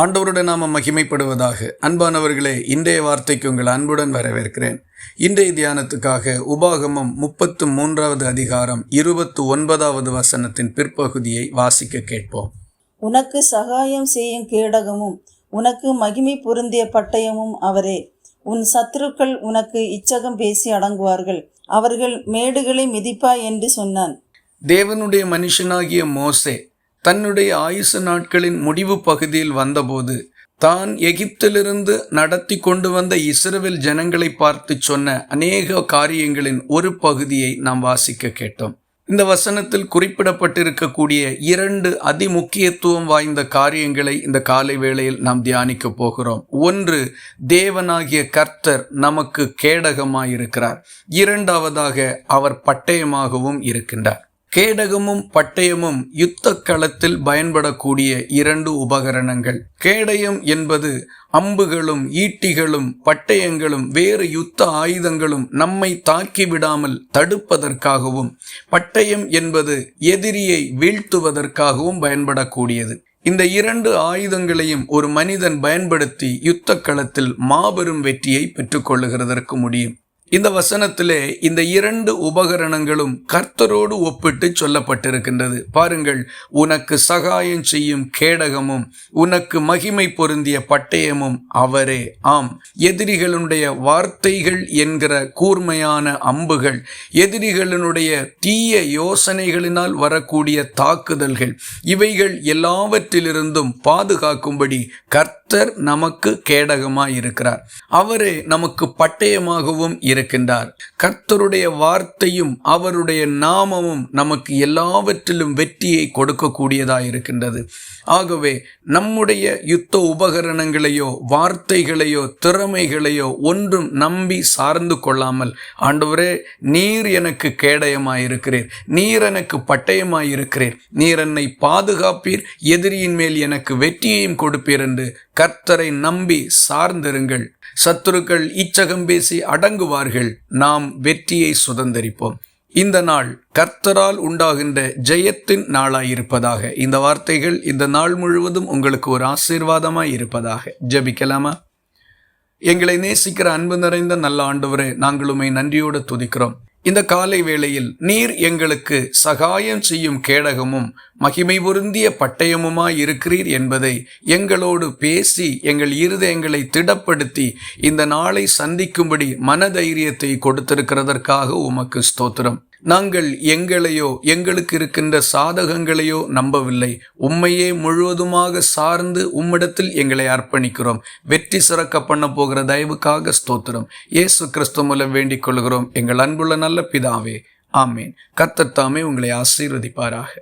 ஆண்டவருடன் நாம மகிமைப்படுவதாக. அன்பானவர்களே இன்றைய வார்த்தைக்கு உங்கள் அன்புடன் வரவேற்கிறேன். இன்றைய தியானத்துக்காக உபாகமம் முப்பத்து மூன்றாவது அதிகாரம் இருபத்து ஒன்பதாவது வசனத்தின் பிற்பகுதியை வாசிக்க கேட்போம். உனக்கு சகாயம் செய்யும் கேடகமும் உனக்கு மகிமை பொருந்திய பட்டயமும் அவரே. உன் சத்துருக்கள் உனக்கு இச்சகம் பேசி அடங்குவார்கள் அவர்கள் மேடுகளை மிதிப்பாய் என்று சொன்னான். தேவனுடைய மனுஷனாகிய மோசே தன்னுடைய ஆயுசு நாட்களின் முடிவு பகுதியில் வந்தபோது தான் எகிப்திலிருந்து நடத்தி கொண்டு வந்த இஸ்ரவேல் ஜனங்களை பார்த்து சொன்ன அநேக காரியங்களின் ஒரு பகுதியை நாம் வாசிக்க கேட்டோம். இந்த வசனத்தில் குறிப்பிடப்பட்டிருக்கக்கூடிய இரண்டு அதிமுக்கியத்துவம் வாய்ந்த காரியங்களை இந்த காலை வேளையில் நாம் தியானிக்க போகிறோம். ஒன்று தேவனாகிய கர்த்தர் நமக்கு கேடகமாயிருக்கிறார். இரண்டாவதாக அவர் பட்டயமாகவும் இருக்கின்றார். கேடகமும் பட்டயமும் யுத்த களத்தில் பயன்படக்கூடிய இரண்டு உபகரணங்கள். கேடயம் என்பது அம்புகளும் ஈட்டிகளும் பட்டயங்களும் வேறு யுத்த ஆயுதங்களும் நம்மை தாக்கி விடாமல் தடுப்பதற்காகவும் பட்டயம் என்பது எதிரியை வீழ்த்துவதற்காகவும் பயன்படக்கூடியது. இந்த இரண்டு ஆயுதங்களையும் ஒரு மனிதன் பயன்படுத்தி யுத்த களத்தில் மாபெரும் வெற்றியை பெற்றுக்கொள்ளுகிறதற்கு முடியும். இந்த வசனத்திலே இந்த இரண்டு உபகரணங்களும் கர்த்தரோடு ஒப்பிட்டு சொல்லப்பட்டிருக்கின்றது. பாருங்கள் உனக்கு சகாயம் செய்யும் கேடகமும் உனக்கு மகிமை பொருந்திய பட்டயமும் அவரே. ஆம் எதிரிகளுடைய வார்த்தைகள் என்கிற கூர்மையான அம்புகள் எதிரிகளினுடைய தீய யோசனைகளினால் வரக்கூடிய தாக்குதல்கள் இவைகள் எல்லாவற்றிலிருந்தும் பாதுகாக்கும்படி கர்த்தர் நமக்கு கேடகமாய் இருக்கிறார் அவரே நமக்கு பட்டயமாகவும் இருக்கின்றார் கர்த்தருடைய வார்த்தையும் அவருடைய நாமமும் நமக்கு எல்லாவற்றிலும் வெற்றியை கொடுக்கக்கூடியதாக இருக்கின்றது. ஆகவே நம்முடைய யுத்த உபகரணங்களையோ வார்த்தைகளையோ திறமைகளையோ ஒன்றும் நம்பி சார்ந்து கொள்ளாமல் ஆண்டவரே நீர் எனக்கு கேடயமாயிருக்கிறீர் நீர் எனக்கு பட்டயமாயிருக்கிறீர் நீர் என்னை பாதுகாப்பீர். எதிரியின் மேல் எனக்கு வெற்றியையும் கொடுப்பீர் என்று கர்த்தரை நம்பி சார்ந்திருங்கள். சத்துருக்கள் இச்சகம் பேசி அடங்குவார் அடங்குவார்கள் நாம் வெற்றியை சுதந்திரிப்போம். இந்த நாள் கர்த்தரால் உண்டாகின்ற ஜெயத்தின் நாளாயிருப்பதாக. இந்த வார்த்தைகள் இந்த நாள் முழுவதும் உங்களுக்கு ஒரு ஆசீர்வாதமாய் இருப்பதாக. ஜபிக்கலாமா? எங்களை நேசிக்கிற அன்பு நிறைந்த நல்ல ஆண்டவரே நாங்கள் உண்மை நன்றியோடு துதிக்கிறோம். இந்த காலை வேளையில் நீர் எங்களுக்கு சகாயம் செய்யும் கேடகமும் மகிமை பொருந்திய பட்டயமுமாய் இருக்கிறீர் என்பதை எங்களோடு பேசி எங்கள் இருதயங்களை திடப்படுத்தி இந்த நாளை சந்திக்கும்படி மனதைரியத்தை கொடுத்திருக்கிறதற்காக உமக்கு ஸ்தோத்திரம். நாங்கள் எங்களையோ எங்களுக்கு இருக்கின்ற சாதகங்களையோ நம்பவில்லை. உண்மையே முழுவதுமாக சார்ந்து உம்மிடத்தில் எங்களை அர்ப்பணிக்கிறோம். வெற்றி சிறக்க பண்ண போகிற தயவுக்காக ஸ்தோத்திரம். இயேசு கிறிஸ்து மூலம் வேண்டிக் கொள்கிறோம். எங்கள் அன்புள்ள நல்ல பிதாவே ஆமேன். கத்தத்தாமே உங்களை ஆசீர்வதிப்பாராக.